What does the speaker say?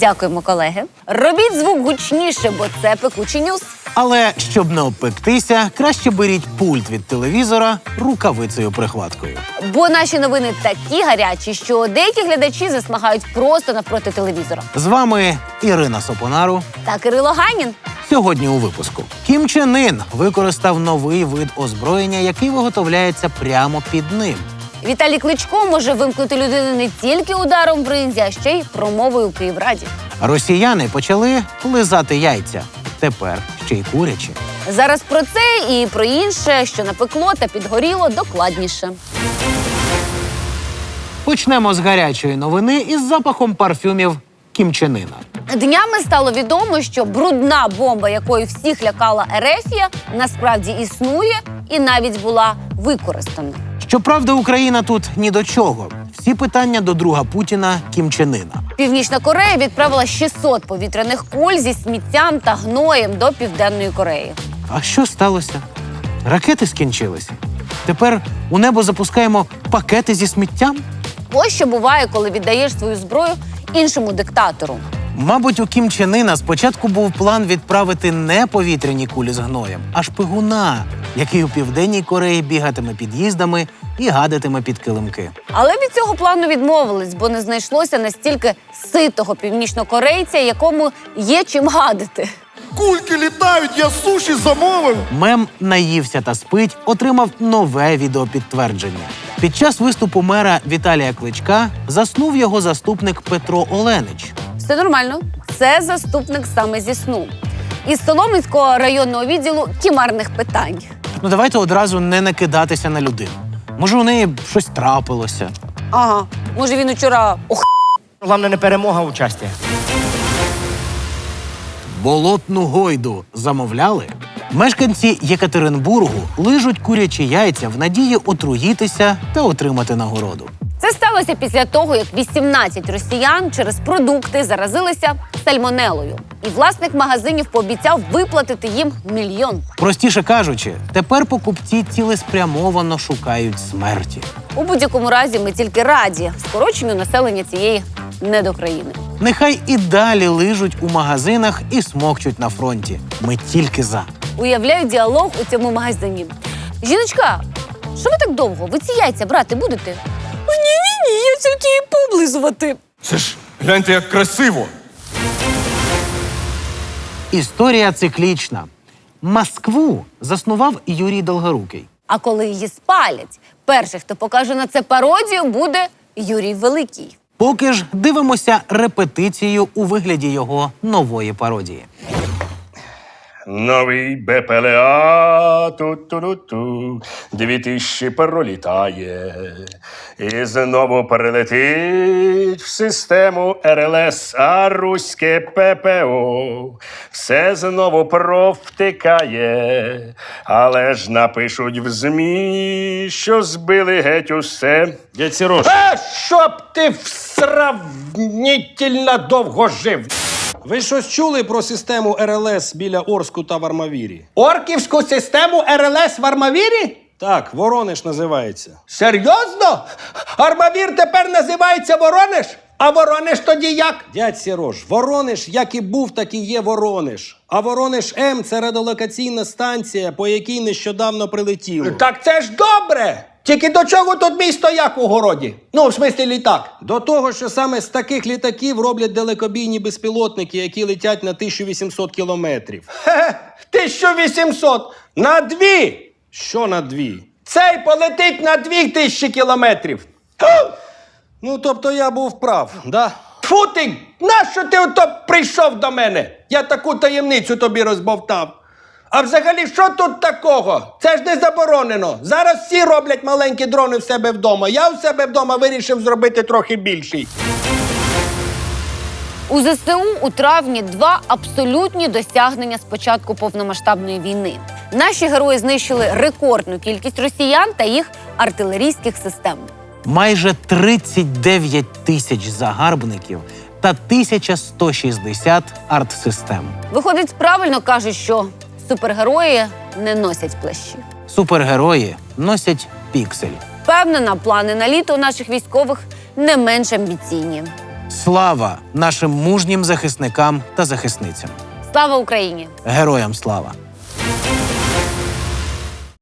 Дякуємо, колеги. Робіть звук гучніше, бо це пекучий ньюс. Але щоб не обпектися, краще беріть пульт від телевізора рукавицею прихваткою. Бо наші новини такі гарячі, що деякі глядачі засмагають просто навпроти телевізора. З вами Ірина Сопонару. Та Кирило Ганін. Сьогодні у випуску Кім Чен Ін використав новий вид озброєння, який виготовляється прямо під ним. Віталій Кличко може вимкнути людину не тільки ударом в ринзі, а ще й промовою у Київраді. Росіяни почали лизати яйця. Тепер ще й курячі. Зараз про це і про інше, що напекло та підгоріло докладніше. Почнемо з гарячої новини із запахом парфюмів Кім Чен Іна. Днями стало відомо, що брудна бомба, якою всіх лякала Ерефія, насправді існує і навіть була використана. Щоправда, Україна тут ні до чого. Всі питання до друга Путіна Кім Чен Іна. Північна Корея відправила 600 повітряних куль зі сміттям та гноєм до Південної Кореї. А що сталося? Ракети скінчилися. Тепер у небо запускаємо пакети зі сміттям. Ось що буває, коли віддаєш свою зброю іншому диктатору. Мабуть, у Кім Чен Іна спочатку був план відправити не повітряні кулі з гноєм, а шпигуна, який у південній Кореї бігатиме під'їздами і гадатиме під килимки. Але від цього плану відмовились, бо не знайшлося настільки ситого північнокорейця, якому є чим гадити. Кульки літають, я суші замовив. Мем наївся та спить отримав нове відеопідтвердження. Під час виступу мера Віталія Кличка заснув його заступник Петро Оленич. Все нормально. Це заступник саме зі сну. Із Соломинського районного відділу кімарних питань. Ну давайте одразу не накидатися на людину. Може, у неї щось трапилося. Ага, може він учора ох. Головне не перемога, а участі. Болотну гойду замовляли. Мешканці Єкатеринбургу лижуть курячі яйця в надії отруїтися та отримати нагороду. Це сталося після того, як 18 росіян через продукти заразилися сальмонелою. І власник магазинів пообіцяв виплатити їм мільйон. Простіше кажучи, тепер покупці цілеспрямовано шукають смерті. У будь-якому разі ми тільки раді скороченню населення цієї недокраїни. Нехай і далі лижуть у магазинах і смокчуть на фронті. Ми тільки за. Уявляю діалог у цьому магазині. Жіночка, що ви так довго? Ви ці яйця брати будете? Тільки її поблизувати. Це ж гляньте, як красиво. Історія циклічна. Москву заснував Юрій Долгорукий. А коли її спалять, перший, хто покаже на це пародію, буде Юрій Великий. Поки ж дивимося репетицію у вигляді його нової пародії. Новий БПЛА ту-ту-ту-ту, дві тисячі пролітає. І знову перелетить в систему РЛС, а руське ППО. Все знову провтикає, але ж напишуть в ЗМІ, що збили геть усе. Дядь Сірош. А щоб ти всравнітельно довго жив. Ви щось чули про систему РЛС біля Орску та Вармавірі? Орківську систему РЛС в Армавірі? Так, Воронеж називається. Серйозно? Армавір тепер називається Воронеж? А Воронеж тоді як? Дядь Сірош, Воронеж, як і був, так і є Воронеж. А Воронеж М це радіолокаційна станція, по якій нещодавно прилетіло. Так це ж добре. Тільки до чого тут мій стояк у городі? Ну, в смислі літак. До того, що саме з таких літаків роблять далекобійні безпілотники, які летять на 1800 кілометрів. Хе-хе, 1800 на дві. Що на дві? Цей полетить на дві тисячі кілометрів. Ха! Ну, тобто я був прав, да? Тьфу ти! Нащо ти ото прийшов до мене? Я таку таємницю тобі розбовтав. А взагалі, що тут такого? Це ж не заборонено. Зараз всі роблять маленькі дрони в себе вдома. Я у себе вдома вирішив зробити трохи більший. У ЗСУ у травні два абсолютні досягнення з початку повномасштабної війни. Наші герої знищили рекордну кількість росіян та їх артилерійських систем. Майже 39 тисяч загарбників та 1160 артсистем. Виходить, правильно кажуть, що супергерої не носять плащі. Супергерої носять піксель. Впевнена, плани на літо у наших військових не менш амбіційні. Слава нашим мужнім захисникам та захисницям! Слава Україні! Героям слава!